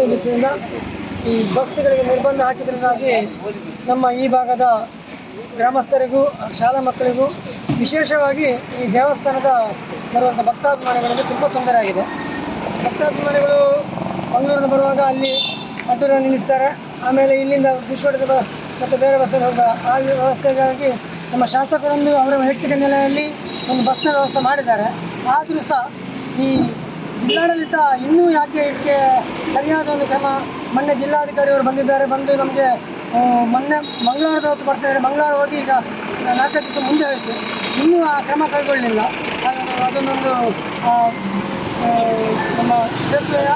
ವರ್ಷದಿಂದ ಈ ಬಸ್ಗಳಿಗೆ ನಿರ್ಬಂಧ ಹಾಕಿದ್ರಿಂದಾಗಿ ನಮ್ಮ ಈ ಭಾಗದ ಗ್ರಾಮಸ್ಥರಿಗೂ, ಶಾಲಾ ಮಕ್ಕಳಿಗೂ ವಿಶೇಷವಾಗಿ ಈ ದೇವಸ್ಥಾನದ ಬರುವಂಥ ಭಕ್ತಾಭಿಮಾನಿಗಳಿಗೆ ತುಂಬ ತೊಂದರೆ ಆಗಿದೆ. ಭಕ್ತಾಭಿಮಾನಿಗಳು ಮಂಗಳೂರಿನ ಬರುವಾಗ ಅಲ್ಲಿ ಅಡ್ಡೂರನ್ನು ನಿಲ್ಲಿಸ್ತಾರೆ. ಆಮೇಲೆ ಇಲ್ಲಿಂದ ವಿಶ್ವದ ಮತ್ತು ಬೇರೆ ಬಸ್ಸಲ್ಲಿ ಹೋಗುವ ಆ ವ್ಯವಸ್ಥೆಗಾಗಿ ನಮ್ಮ ಶಾಸಕರೊಂದು ಅವರ ವೈಯಕ್ತಿಕ ನೆಲೆಯಲ್ಲಿ ಒಂದು ಬಸ್ನ ವ್ಯವಸ್ಥೆ ಮಾಡಿದ್ದಾರೆ. ಆದರೂ ಸಹ ಈ ಜಿಲ್ಲಾಡಳಿತ ಇನ್ನೂ ಯಾಕೆ ಇದಕ್ಕೆ ಸರಿಯಾದ ಒಂದು ಕ್ರಮ. ಮೊನ್ನೆ ಜಿಲ್ಲಾಧಿಕಾರಿಯವರು ಬಂದಿದ್ದಾರೆ. ಬಂದು ನಮಗೆ ಮೊನ್ನೆ ಮಂಗಳವಾರದ ಹೊತ್ತು ಬರ್ತಾರೆ. ಮಂಗಳವಾರ ಹೋಗಿ ಈಗ ನಾಲ್ಕು ದಿವಸ ಮುಂದೆ ಹೋಯಿತು. ಇನ್ನೂ ಆ ಕ್ರಮ ಕೈಗೊಳ್ಳಲಿಲ್ಲ ಅದನ್ನು ಅದನ್ನೊಂದು ನಮ್ಮ ಸೇತುವೆಯ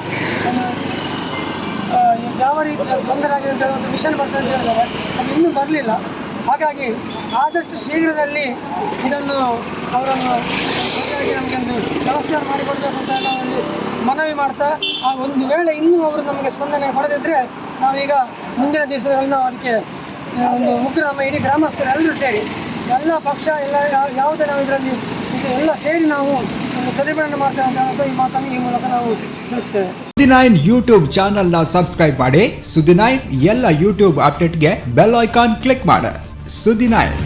ಯಾವ ರೀತಿ ತೊಂದರೆ ಆಗಿದೆ ಅಂತ ಒಂದು ಮಿಷನ್ ಬರ್ತದೆ ಅಂತ ಹೇಳಿದ್ದಾರೆ. ಅದು ಇನ್ನೂ ಬರಲಿಲ್ಲ. ಹಾಗಾಗಿ ಆದಷ್ಟು ಶೀಘ್ರದಲ್ಲಿ ಇದನ್ನು ಅವರನ್ನು ನಮಗೊಂದು ವ್ಯವಸ್ಥೆಯನ್ನು ಮಾಡಿಕೊಡಬೇಕು ಅಂತ ಮನವಿ ಮಾಡ್ತಾ, ಆ ಒಂದು ವೇಳೆ ಇನ್ನೂ ಅವರು ನಮಗೆ ಸ್ಪಂದನೆ ಕೊಡದಿದ್ದರೆ ನಾವೀಗ ಮುಂದಿನ ದಿವಸದಲ್ಲಿ ನಾವು ಅದಕ್ಕೆ ಒಂದು ಉಗ್ರ ನಮ್ಮ ಇಡೀ ಗ್ರಾಮಸ್ಥರು ಎಲ್ಲರೂ ಸೇರಿ, ಎಲ್ಲ ಪಕ್ಷ, ಎಲ್ಲ ಯಾವುದೇ ನಾವು ಇದರಲ್ಲಿ ಎಲ್ಲ ಸೇರಿ ನಾವು ಒಂದು ಪ್ರತಿಭಟನೆ ಮಾಡ್ತೇವೆ ಅಂತ ಈ ಮಾತನ್ನು ಈ ಮೂಲಕ ನಾವು ತಿಳಿಸ್ತೇವೆ. ಸುದಿನೈನ್ ಯೂಟ್ಯೂಬ್ ಚಾನಲ್ನ ಸಬ್ಸ್ಕ್ರೈಬ್ ಮಾಡಿ ಸುದಿನೈನ್ ಎಲ್ಲ ಯೂಟ್ಯೂಬ್ ಅಪ್ಡೇಟ್ಗೆ ಬೆಲ್ ಐಕಾನ್ ಕ್ಲಿಕ್ ಮಾಡಿ. ಸುದಿನೈನ್